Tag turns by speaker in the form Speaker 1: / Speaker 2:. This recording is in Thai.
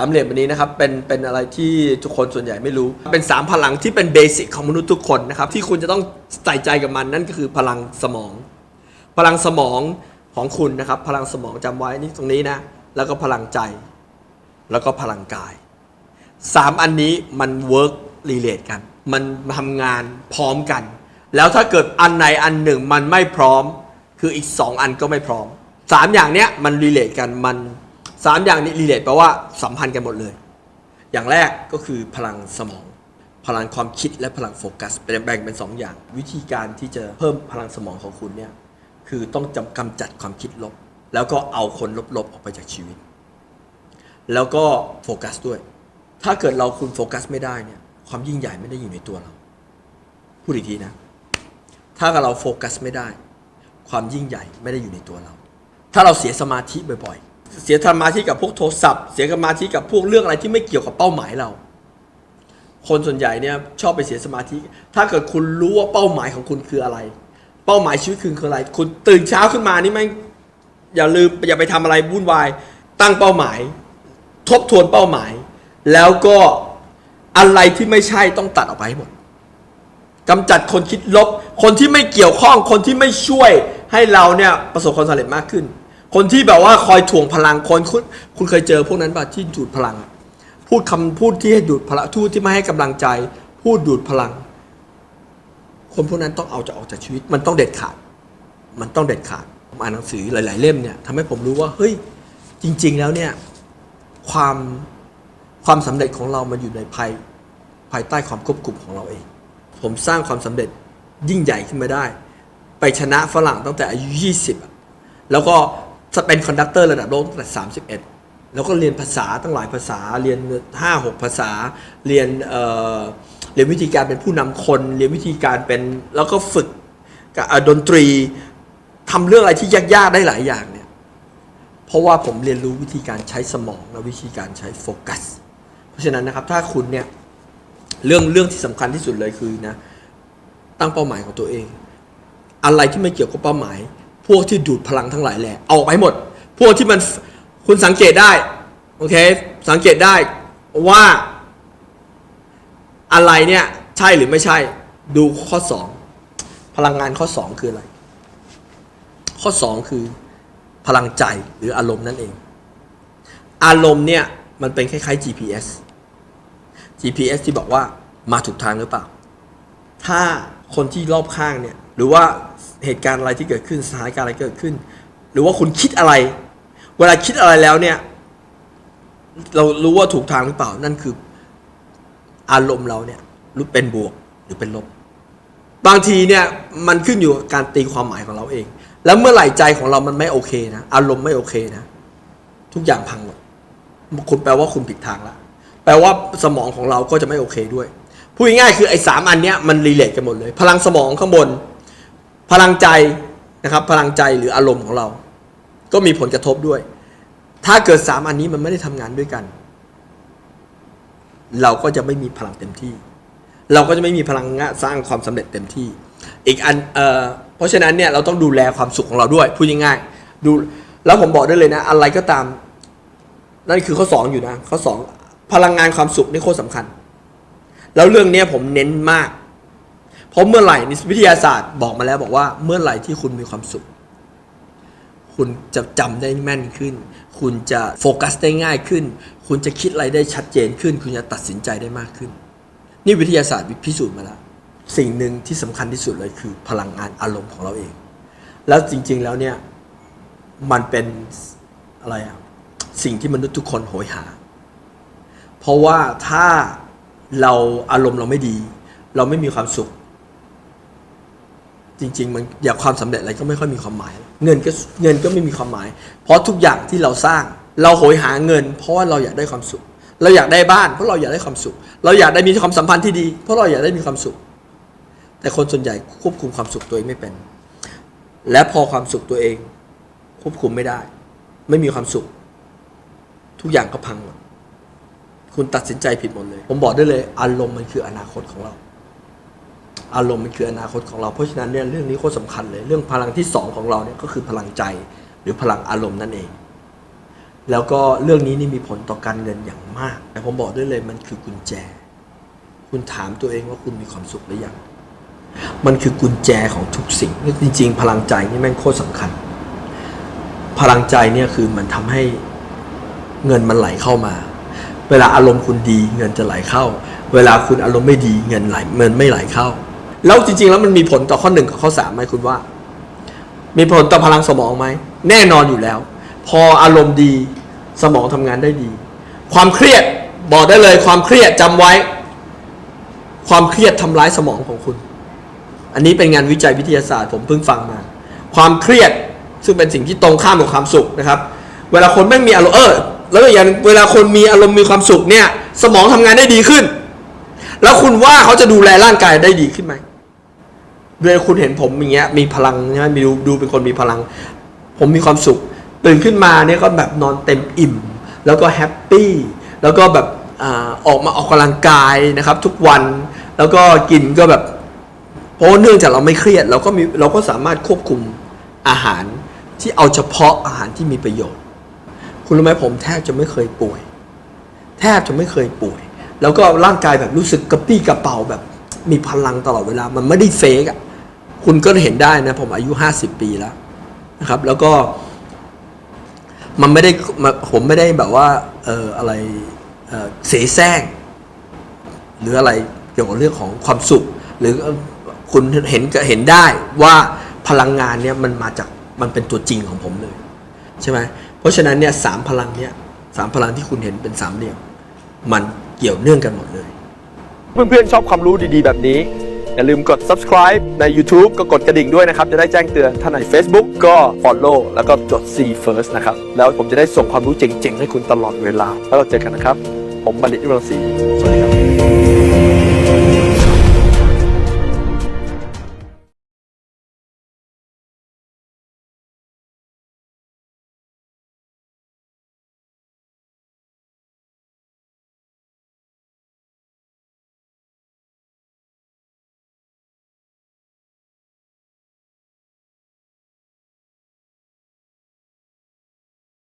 Speaker 1: ามเหลี่ยมอันนี้นะครับเป็นเป็นอะไรที่ทุกคนส่วนใหญ่ไม่รู้ เป็นสามพลังที่เป็นเบสิกของมนุษย์ทุกคนนะครับที่คุณจะต้องใส่ใจกับมันนั่นก็คือพลังสมอง พลังสมองของคุณนะครับ พลังสมองจำไว้นี่ตรงนี้นะแล้วก็พลังใจ แล้วก็พลังกายสามอันนี้มันเวิร์กรีเลทกัน มันทำงานพร้อมกัน แล้วถ้าเกิดอันไหนอันหนึ่งมันไม่พร้อม คืออีกสองอันก็ไม่พร้อมสามอย่างเนี้ยมันรีเลทกันมัน สามอย่างนี้รีเลทแปลว่าสัมพันธ์กันหมดเลย อย่างแรกก็คือพลังสมอง พลังความคิดและพลังโฟกัสเป็นแบ่งเป็นสองอย่าง วิธีการที่จะเพิ่มพลังสมองของคุณเนี่ยคือต้องจำกำจัดความคิดลบ แล้วก็เอาคนลบๆออกไปจากชีวิต แล้วก็โฟกัสด้วย ถ้าเกิดเราคุณโฟกัสไม่ได้เนี่ยความยิ่งใหญ่ไม่ได้อยู่ในตัวเรา พูดอีกทีนะ ถ้าเราโฟกัสไม่ได้ ความยิ่งใหญ่ไม่ได้อยู่ในตัวเรา ถ้าเราเสียสมาธิบ่อยๆ เสียสมาธิกับพวกโทรศัพท์ เสียสมาธิกับพวกเรื่องอะไรที่ไม่เกี่ยวกับเป้าหมายเรา คนส่วนใหญ่เนี่ยชอบไปเสียสมาธิ ถ้าเกิดคุณรู้ว่าเป้าหมายของคุณคืออะไร เป้าหมายชีวิตคุณคืออะไร คุณตื่นเช้าขึ้นมานี่ไม่อย่าลืมอย่าไปทำอะไรวุ่นวาย ตั้งเป้าหมาย ทบทวนเป้าหมาย แล้วก็อะไรที่ไม่ใช่ต้องตัดออกไปให้หมดกำจัดคนคิดลบ คนที่ไม่เกี่ยวข้อง คนที่ไม่ช่วยให้เราเนี่ยประสบความสำเร็จมากขึ้น คนที่แบบว่าคอยถ่วงพลังคนคุณคุณเคยเจอพวกนั้นป่ะที่ดูดพลัง พูดคำพูดที่ให้ดูดพลังพูดที่ไม่ให้กำลังใจ พูดดูดพลัง คนพวกนั้นต้องเอาจะออกจากชีวิต มันต้องเด็ดขาด มันต้องเด็ดขาดผมอ่านหนังสือหลาย ๆ เล่มเนี่ยทำให้ผมรู้ว่าเฮ้ยจริง ๆ แล้วเนี่ยความความสำเร็จของเรามันอยู่ในภายภายใต้ความควบคุมของเราเอง ผมสร้างความสำเร็จยิ่งใหญ่ขึ้นมาได้ ไปชนะฝรั่งตั้งแต่อายุ 20 แล้วก็ เป็นคอนดักเตอร์ระดับโลกตั้งแต่ 31 แล้วก็เรียนภาษาตั้งหลายภาษา เรียน 5-6 ภาษา เรียนเเรียนวิธีการเป็นผู้นำคน เรียนวิธีการเป็น แล้วก็ฝึกกับดนตรีทำเรื่องอะไรที่ยากๆได้หลายอย่างเนี่ย เพราะว่าผมเรียนรู้วิธีการใช้สมองและวิธีการใช้โฟกัส เพราะฉะนั้นนะครับ ถ้าคุณเนี่ยเรื่องเรื่องที่สำคัญที่สุดเลยคือนะตั้งเป้าหมายของตัวเอง อะไรที่ไม่เกี่ยวกับเป้าหมาย พวกที่ดูดพลังทั้งหลายแหละเอาออกไปให้หมด พวกที่มันคุณสังเกตได้โอเคสังเกตได้ว่าอะไรเนี่ยใช่หรือไม่ใช่ดูข้อ 2 พลังงานข้อ 2 คืออะไร ข้อ 2 คือพลังใจหรืออารมณ์นั่นเอง อารมณ์เนี่ยมันเป็นคล้ายๆ GPS GPS ที่บอกว่ามาถูกทางหรือเปล่า ถ้าคนที่รอบข้างเนี่ยหรือว่า เหตุการณ์อะไรที่เกิดขึ้นสถานการณ์อะไรเกิดขึ้น หรือว่าคุณคิดอะไร เวลาคิดอะไรแล้วเนี่ย เรารู้ว่าถูกทางหรือเปล่านั่นคือ อารมณ์เราเนี่ยรู้เป็นบวกหรือเป็นลบ บางทีเนี่ยมันขึ้นอยู่กับการตีความหมายของเราเอง แล้วเมื่อไหร่ใจของเรามันไม่โอเคนะอารมณ์ไม่โอเคนะ ทุกอย่างพังหมดคุณแปลว่าคุณผิดทางละแปลว่าสมองของเราก็จะไม่โอเคด้วยพูดง่ายๆคือไอ้สามอันเนี้ยมันรีเลทกันหมดเลย พลังสมองข้างบน พลังใจนะครับพลังใจหรืออารมณ์ของเรา ก็มีผลกระทบด้วย ถ้าเกิดสามอันนี้มันไม่ได้ทำงานด้วยกัน เราก็จะไม่มีพลังเต็มที่ เราก็จะไม่มีพลังงสร้างความสำเร็จเต็มที่ อีกอันเออเพราะฉะนั้นเนี่ยเราต้องดูแลความสุขของเราด้วยพูดง่ายๆดูแล้วผมบอกได้เลยนะ อะไรก็ตาม นั่นคือข้อสองอยู่นะข้อสองพลังงานความสุขนี่โคตรสำคัญ แล้วเรื่องนี้ผมเน้นมาก ราะเมื่อไหร่นิวิทยาศาสตร์บอกมาแล้วบอกว่าเมื่อไหร่ที่คุณมีความสุข คุณจะจำได้แม่นขึ้น คุณจะโฟกัสได้ง่ายขึ้น คุณจะคิดอะไรได้ชัดเจนขึ้น คุณจะตัดสินใจได้มากขึ้น นี่วิทยาศาสตร์พิสูจน์มาแล้วสิ่งหนึ่งที่สำคัญที่สุดเลยคือพลังงานอารมณ์ของเราเอง แล้วจริง ๆแล้วเนี่ยมันเป็นอะไรอะสิ่งที่มนุษย์ทุกคนโหยหา เพราะว่าถ้าเราอารมณ์เราไม่ดี เราไม่มีความสุข จริง ๆ มันอยากความสำเร็จอะไรก็ไม่ค่อยมีความหมาย เงินก็เงินก็ไม่มีความหมาย เพราะทุกอย่างที่เราสร้าง เราโหยหาเงิน เพราะว่าเราอยากได้ความสุข เราอยากได้บ้าน เพราะเราอยากได้ความสุข เราอยากได้มีความสัมพันธ์ที่ดี เพราะเราอยากได้มีความสุข แต่คนส่วนใหญ่ควบคุมความสุขตัวเองไม่เป็น และพอความสุขตัวเอง ควบคุมไม่ได้ ไม่มีความสุข ทุกอย่างก็พังหมดคุณตัดสินใจผิดหมดเลย ผมบอกได้เลย อารมณ์มันคืออนาคตของเรา อารมณ์มันคืออนาคตของเราเพราะฉะนั้นเนี่ยเรื่องนี้โคตรสำคัญเลย เรื่องพลังที่สองของเราเนี่ยก็คือพลังใจหรือพลังอารมณ์นั่นเอง แล้วก็เรื่องนี้นี่มีผลต่อการเงินอย่างมาก แต่ผมบอกได้เลยมันคือกุญแจ คุณถามตัวเองว่าคุณมีความสุขหรือยังมันคือกุญแจของทุกสิ่งจริง ๆ พลังใจนี่แม่งโคตรสำคัญ พลังใจเนี่ยคือมันทำให้เงินมันไหลเข้ามา เวลาอารมณ์คุณดีเงินจะไหลเข้า เวลาคุณอารมณ์ไม่ดีเงินไหลเงินไม่ไหลเข้า แล้วจริงๆ แล้วมันมีผลต่อข้อหนึ่งกับข้อสามไหมคุณว่า มีผลต่อพลังสมองไหม แน่นอนอยู่แล้ว พออารมณ์ดีสมองทำงานได้ดี ความเครียดบอกได้เลย ความเครียดจำไว้ ความเครียดทำร้ายสมองของคุณ อันนี้เป็นงานวิจัยวิทยาศาสตร์ผมเพิ่งฟังมา ความเครียดซึ่งเป็นสิ่งที่ตรงข้ามกับความสุขนะครับ เวลาคนไม่มีอารมณ์เออแล้วอย่างหนึ่งเวลาคนมีอารมณ์มีความสุขเนี่ย สมองทำงานได้ดีขึ้น แล้วคุณว่าเขาจะดูแลร่างกายได้ดีขึ้นไหม เวลาคุณเห็นผมอย่างเงี้ยมีพลังใช่ไหมมีดูดูเป็นคนมีพลัง ผมมีความสุข ตื่นขึ้นมาเนี่ยก็แบบนอนเต็มอิ่ม แล้วก็แฮปปี้แล้วก็แบบอาออกมาออกกำลังกายนะครับ ทุกวันแล้วก็กินก็แบบเพราะเนื่องจากเราไม่เครียดเราก็มีเราก็สามารถควบคุมอาหารที่เอาเฉพาะอาหารที่มีประโยชน์ คุณรู้ไหมผมแทบจะไม่เคยป่วย แทบจะไม่เคยป่วย แล้วก็ร่างกายแบบรู้สึกกระปี้กระเป๋าแบบมีพลังตลอดเวลามันไม่ได้เฟกอะ คุณก็เห็นได้นะผมอายุห้าสิบปีแล้วนะครับ แล้วก็ มันไม่ได้ผมไม่ได้แบบว่า เอออะไรเออเสแสร้งหรืออะไรเกี่ยวกับเรื่องของความสุข หรือคุณเห็นเห็นได้ว่าพลังงานเนี่ยมันมาจากมันเป็นตัวจริงของผมเลย ใช่ไหมเพราะฉะนั้นเนี่ยสามพลังเนี่ยสามพลังที่คุณเห็นเป็นสามเหลี่ยมมันเกี่ยวเนื่องกันหมดเลย
Speaker 2: เพื่อนๆชอบความรู้ดีๆแบบนี้ อย่าลืมกด subscribe ใน YouTube ก็กดกระดิ่งด้วยนะครับ จะได้แจ้งเตือนถ้าใน Facebook ก็ follow แล้วก็จด see first นะครับ แล้วผมจะได้ส่งความรู้เจ๋งๆ ให้คุณตลอดเวลา แล้วเราเจอกันนะครับ ผมบัณฑิตวิรังศรีสวัสดีครับ